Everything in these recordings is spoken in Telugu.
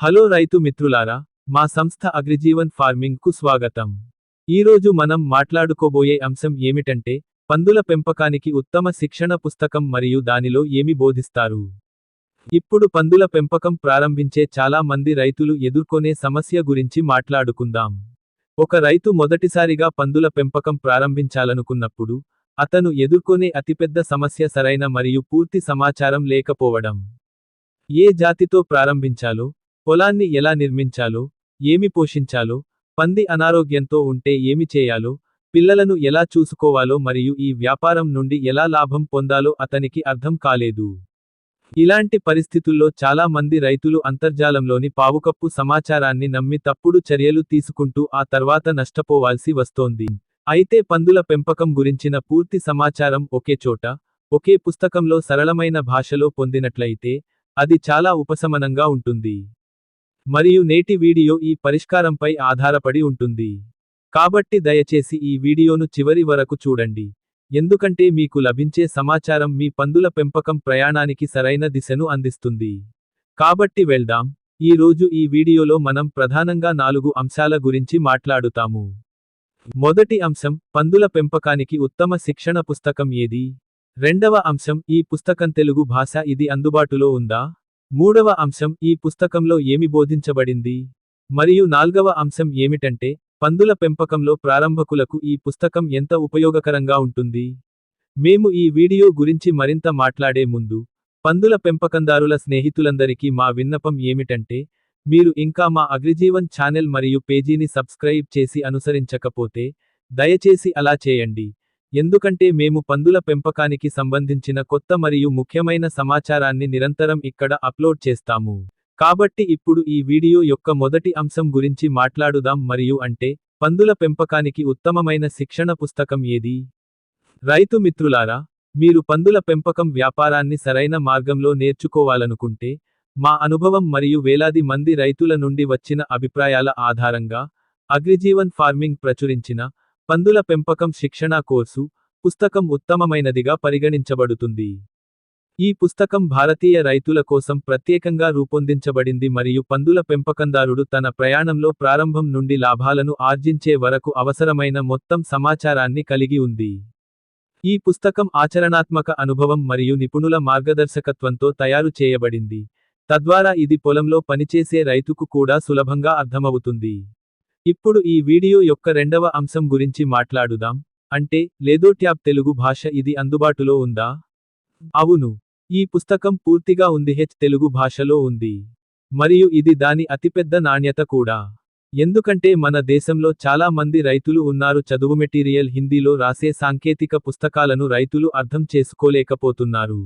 హలో రైతు మిత్రులారా మా సంస్థ అగ్రిజీవన్ ఫార్మింగ్కు స్వాగతం ఈరోజు మనం మాట్లాడుకోబోయే అంశం ఏమిటంటే పందుల పెంపకానికి ఉత్తమ శిక్షణ పుస్తకం మరియు దానిలో ఏమి బోధిస్తారు? ఇప్పుడు పందుల పెంపకం ప్రారంభించే చాలా మంది రైతులు ఎదుర్కొనే సమస్య గురించి మాట్లాడుకుందాం. ఒక రైతు మొదటిసారిగా పందుల పెంపకం ప్రారంభించాలనుకున్నప్పుడు అతను ఎదుర్కొనే అతిపెద్ద సమస్య సరైన మరియు పూర్తి సమాచారం లేకపోవడం. ఏ జాతితో ప్రారంభించాలో పొలాన్ని ఎలా నిర్మించాలో ఏమి పోషించాలో పంది అనారోగ్యంతో ఉంటే ఏమి చేయాలో పిల్లలను ఎలా చూసుకోవాలో మరియు ఈ వ్యాపారం నుండి ఎలా లాభం పొందాలో అతనికి అర్థం కాలేదు. ఇలాంటి పరిస్థితుల్లో చాలా మంది రైతులు అంతర్జాలంలోని పావుకప్పు సమాచారాన్ని నమ్మి తప్పుడు చర్యలు తీసుకుంటూ ఆ తర్వాత నష్టపోవాల్సి వస్తోంది. అయితే పందుల పెంపకం గురించిన పూర్తి సమాచారం ఒకే చోట ఒకే పుస్తకంలో సరళమైన భాషలో పొందినట్లయితే అది చాలా ఉపశమనంగా ఉంటుంది. మరియు నేటి వీడియో ఈ పరిష్కారంపై ఆధారపడి ఉంటుంది. కాబట్టి దయచేసి ఈ వీడియోను చివరి వరకు చూడండి. ఎందుకంటే మీకు లభించే సమాచారం మీ పందుల పెంపకం ప్రయాణానికి సరైన దిశను అందిస్తుంది. కాబట్టి వెళ్దాం. ఈ రోజు ఈ వీడియోలో మనం ప్రధానంగా నాలుగు అంశాల గురించి మాట్లాడుతాము. మొదటి అంశం పందుల పెంపకానికి ఉత్తమ శిక్షణ పుస్తకం ఏది? రెండవ అంశం ఈ పుస్తకం తెలుగు భాష ఇది అందుబాటులో ఉందా? మూడవ అంశం ఈ పుస్తకంలో ఏమి బోధించబడింది? మరియు నాల్గవ అంశం ఏమిటంటే పందుల పెంపకంలో ప్రారంభకులకు ఈ పుస్తకం ఎంత ఉపయోగకరంగా ఉంటుంది? మేము ఈ వీడియో గురించి మరింత మాట్లాడే ముందు పందుల పెంపకందారుల స్నేహితులందరికీ మా విన్నపం ఏమిటంటే మీరు ఇంకా మా అగ్రిజీవన్ ఛానల్ మరియు పేజీని సబ్స్క్రైబ్ చేసి అనుసరించకపోతే దయచేసి అలా చేయండి. ఎందుకంటే మేము పందుల పెంపకానికి సంబంధించిన కొత్త మరియు ముఖ్యమైన సమాచారాన్ని నిరంతరం ఇక్కడ అప్లోడ్ చేస్తాము. కాబట్టి ఇప్పుడు ఈ వీడియో యొక్క మొదటి అంశం గురించి మాట్లాడుదాం మరియు అంటే పందుల పెంపకానికి ఉత్తమమైన శిక్షణ పుస్తకం ఏది? రైతు మిత్రులారా మీరు పందుల పెంపకం వ్యాపారాన్ని సరైన మార్గంలో నేర్చుకోవాలనుకుంటే మా అనుభవం మరియు వేలాది మంది రైతుల నుండి వచ్చిన అభిప్రాయాల ఆధారంగా అగ్రిజీవన్ ఫార్మింగ్ ప్రచురించిన పందుల పెంపకం శిక్షణా కోర్సు పుస్తకం ఉత్తమమైనదిగా పరిగణించబడుతుంది. ఈ పుస్తకం భారతీయ రైతుల కోసం ప్రత్యేకంగా రూపొందించబడింది మరియు పందుల పెంపకందారుడు తన ప్రయాణంలో ప్రారంభం నుండి లాభాలను ఆర్జించే వరకు అవసరమైన మొత్తం సమాచారాన్ని కలిగి ఉంది. ఈ పుస్తకం ఆచరణాత్మక అనుభవం మరియు నిపుణుల మార్గదర్శకత్వంతో తయారు చేయబడింది. తద్వారా ఇది పొలంలో పనిచేసే రైతుకు కూడా సులభంగా అర్థమవుతుంది. ఇప్పుడు ఈ వీడియో యొక్క రెండవ అంశం గురించి మాట్లాడుదాం. అంటే లేదో ట్యాబ్ తెలుగు భాష ఇది అందుబాటులో ఉందా? అవును. ఈ పుస్తకం పూర్తిగా ఉంది. హెచ్ తెలుగు భాషలో ఉంది. మరియు ఇది దాని అతిపెద్ద నాణ్యత కూడా. ఎందుకంటే మన దేశంలో చాలా మంది రైతులు ఉన్నారు. చదువు మెటీరియల్ హిందీలో రాసే సాంకేతిక పుస్తకాలను రైతులు అర్థం చేసుకోలేకపోతున్నారు.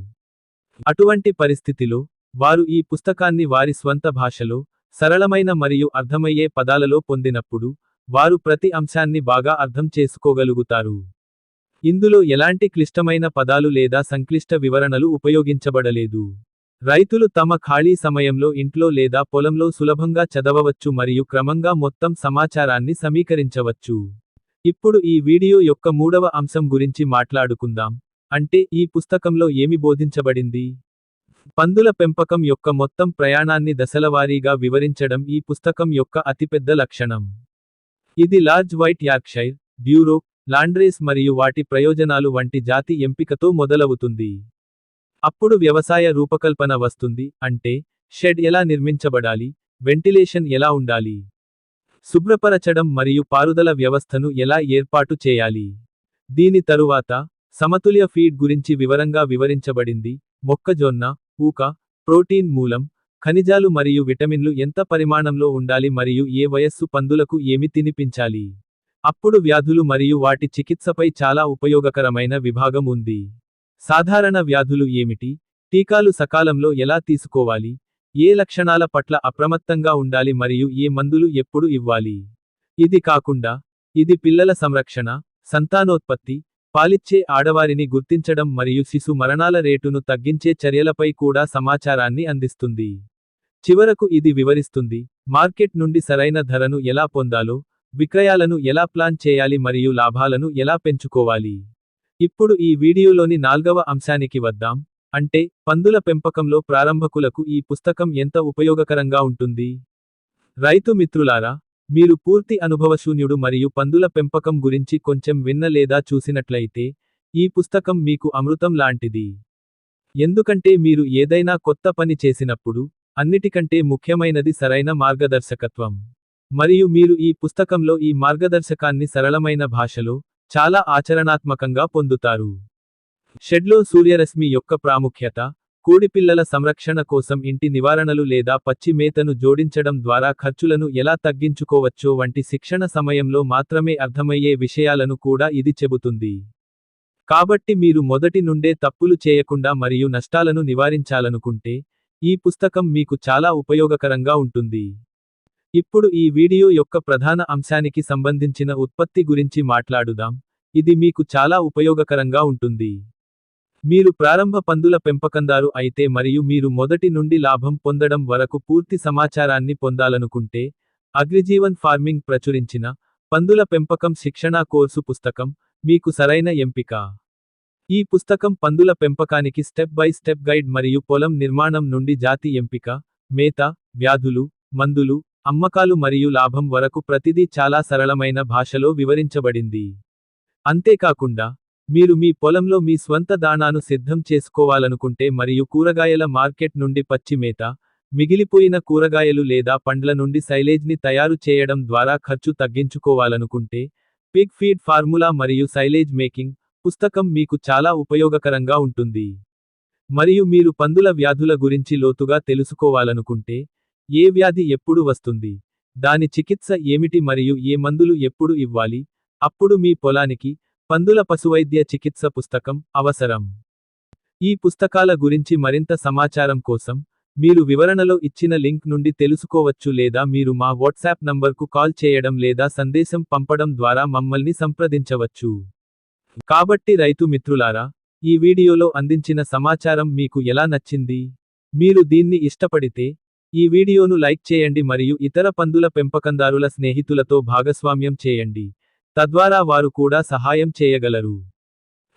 అటువంటి పరిస్థితిలో వారు ఈ పుస్తకాన్ని వారి స్వంత భాషలో సరళమైన మరియు అర్థమయ్యే పదాలలో పొందినప్పుడు వారు ప్రతి అంశాన్ని బాగా అర్థం చేసుకోగలుగుతారు. ఇందులో ఎలాంటి క్లిష్టమైన పదాలు లేదా సంక్లిష్ట వివరణలు ఉపయోగించబడలేదు. రైతులు తమ ఖాళీ సమయంలో ఇంట్లో లేదా పొలంలో సులభంగా చదవవచ్చు మరియు క్రమంగా మొత్తం సమాచారాన్ని సమీకరించవచ్చు. ఇప్పుడు ఈ వీడియో యొక్క మూడవ అంశం గురించి మాట్లాడుకుందాం. అంటే ఈ పుస్తకంలో ఏమి బోధించబడింది? పందుల పెంపకం యొక్క మొత్తం ప్రయాణాన్ని దశలవారీగా వివరించడం ఈ పుస్తకం యొక్క అతిపెద్ద లక్షణం. ఇది large white Yorkshire Duroc Landrace మరియు వాటి ప్రయోజనాలు వంటి జాతి ఎంపికతో మొదలవుతుంది. అప్పుడు వ్యవసాయ రూపకల్పన వస్తుంది అంటే షెడ్ ఎలా నిర్మించబడాలి వెంటిలేషన్ ఎలా ఉండాలి శుభ్రపరచడం మరియు పారుదల వ్యవస్థను ఎలా ఏర్పాటు చేయాలి. దీని తరువాత సమతుల్య ఫీడ్ గురించి వివరంగా వివరించబడింది మొక్కజొన్న ఊక ప్రోటీన్ మూలం ఖనిజాలు మరియు విటమిన్లు ఎంత పరిమాణంలో ఉండాలి మరియు ఏ వయస్సు పందులకు ఏమి తినిపించాలి? అప్పుడు వ్యాధులు మరియు వాటి చికిత్సపై చాలా ఉపయోగకరమైన విభాగం ఉంది. సాధారణ వ్యాధులు ఏమిటి? టీకాలు సకాలంలో ఎలా తీసుకోవాలి? ఏ లక్షణాల పట్ల అప్రమత్తంగా ఉండాలి మరియు ఏ మందులు ఎప్పుడు ఇవ్వాలి? ఇది కాకుండా ఇది పిల్లల సంరక్షణ సంతానోత్పత్తి పాలిచ్చే ఆడవారిని గుర్తించడం మరియు శిశు మరణాల రేటును తగ్గించే చర్యలపై కూడా సమాచారాన్ని అందిస్తుంది. చివరకు ఇది వివరిస్తుంది మార్కెట్ నుండి సరైన ధరను ఎలా పొందాలో విక్రయాలను ఎలా ప్లాన్ చేయాలి మరియు లాభాలను ఎలా పెంచుకోవాలి. ఇప్పుడు ఈ వీడియోలోని నాల్గవ అంశానికి వద్దాం అంటే పందుల పెంపకంలో ప్రారంభకులకు ఈ పుస్తకం ఎంత ఉపయోగకరంగా ఉంటుంది. రైతు మిత్రులారా మీరు పూర్తి అనుభవశూన్యుడు మరియు పందుల పెంపకం గురించి కొంచెం విన్న లేదా చూసినట్లయితే ఈ పుస్తకం మీకు అమృతం లాంటిది. ఎందుకంటే మీరు ఏదైనా కొత్త పని చేసినప్పుడు అన్నిటికంటే ముఖ్యమైనది సరైన మార్గదర్శకత్వం. మరియు మీరు ఈ పుస్తకంలో ఈ మార్గదర్శకాన్ని సరళమైన భాషలో చాలా ఆచరణాత్మకంగా పొందుతారు. షెడ్లో సూర్యరశ్మి యొక్క ప్రాముఖ్యత కోడిపిల్లల సంరక్షణ కోసం ఇంటి నివారణలు లేదా పచ్చి మేతను జోడించడం ద్వారా ఖర్చులను ఎలా తగ్గించుకోవచ్చో వంటి శిక్షణ సమయంలో మాత్రమే అర్థమయ్యే విషయాలను కూడా ఇది చెబుతుంది. కాబట్టి మీరు మొదటి నుండే తప్పులు చేయకుండా మరియు నష్టాలను నివారించాలనుకుంటే ఈ పుస్తకం మీకు చాలా ఉపయోగకరంగా ఉంటుంది. ఇప్పుడు ఈ వీడియో యొక్క ప్రధాన అంశానికి సంబంధించిన ఉత్పత్తి గురించి మాట్లాడుదాం. ఇది మీకు చాలా ఉపయోగకరంగా ఉంటుంది. మీరు ప్రారంభ పందుల పెంపకందారు అయితే మరియు మీరు మొదటి నుండి లాభం పొందడం వరకు పూర్తి సమాచారాన్ని పొందాలనుకుంటే అగ్రిజీవన్ ఫార్మింగ్ ప్రచురించిన పందుల పెంపకం శిక్షణా కోర్సు పుస్తకం మీకు సరైన ఎంపిక. ఈ పుస్తకం పందుల పెంపకానికి స్టెప్ బై స్టెప్ గైడ్ మరియు పొలం నిర్మాణం నుండి జాతి ఎంపిక మేత వ్యాధులు మందులు అమ్మకాలు మరియు లాభం వరకు ప్రతిదీ చాలా సరళమైన భాషలో వివరించబడింది. అంతేకాకుండా మీరు మీ పొలంలో మీ స్వంత దాణాను సిద్ధం చేసుకోవాలనుకుంటే మరియు కూరగాయల మార్కెట్ నుండి పచ్చి మేత మిగిలిపోయిన కూరగాయలు లేదా పండ్ల నుండి సైలేజ్ని తయారు చేయడం ద్వారా ఖర్చు తగ్గించుకోవాలనుకుంటే పిగ్ ఫీడ్ ఫార్ములా మరియు సైలేజ్ మేకింగ్ పుస్తకం మీకు చాలా ఉపయోగకరంగా ఉంటుంది. మరియు మీరు పందుల వ్యాధుల గురించి లోతుగా తెలుసుకోవాలనుకుంటే ఏ వ్యాధి ఎప్పుడు వస్తుంది దాని చికిత్స ఏమిటి మరియు ఏ మందులు ఎప్పుడు ఇవ్వాలి అప్పుడు మీ పొలానికి పందుల పశువైద్య చికిత్స పుస్తకం అవసరం. ఈ పుస్తకాల గురించి మరింత సమాచారం కోసం మీరు వివరణలో ఇచ్చిన లింక్ నుండి తెలుసుకోవచ్చు లేదా మీరు మా వాట్సాప్ నంబర్కు కాల్ చేయడం లేదా సందేశం పంపడం ద్వారా మమ్మల్ని సంప్రదించవచ్చు. కాబట్టి రైతు మిత్రులారా ఈ వీడియోలో అందించిన సమాచారం మీకు ఎలా నచ్చింది? మీరు దీన్ని ఇష్టపడితే ఈ వీడియోను లైక్ చేయండి మరియు ఇతర పందుల పెంపకందారుల స్నేహితులతో భాగస్వామ్యం చేయండి. తద్వారా వారు కూడా సహాయం చేయగలరు.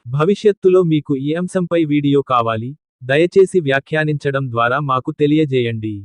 భవిష్యత్తులో మీకు ఈ అంశంపై వీడియో కావాలి. దయచేసి వ్యాఖ్యానించడం ద్వారా మాకు తెలియజేయండి.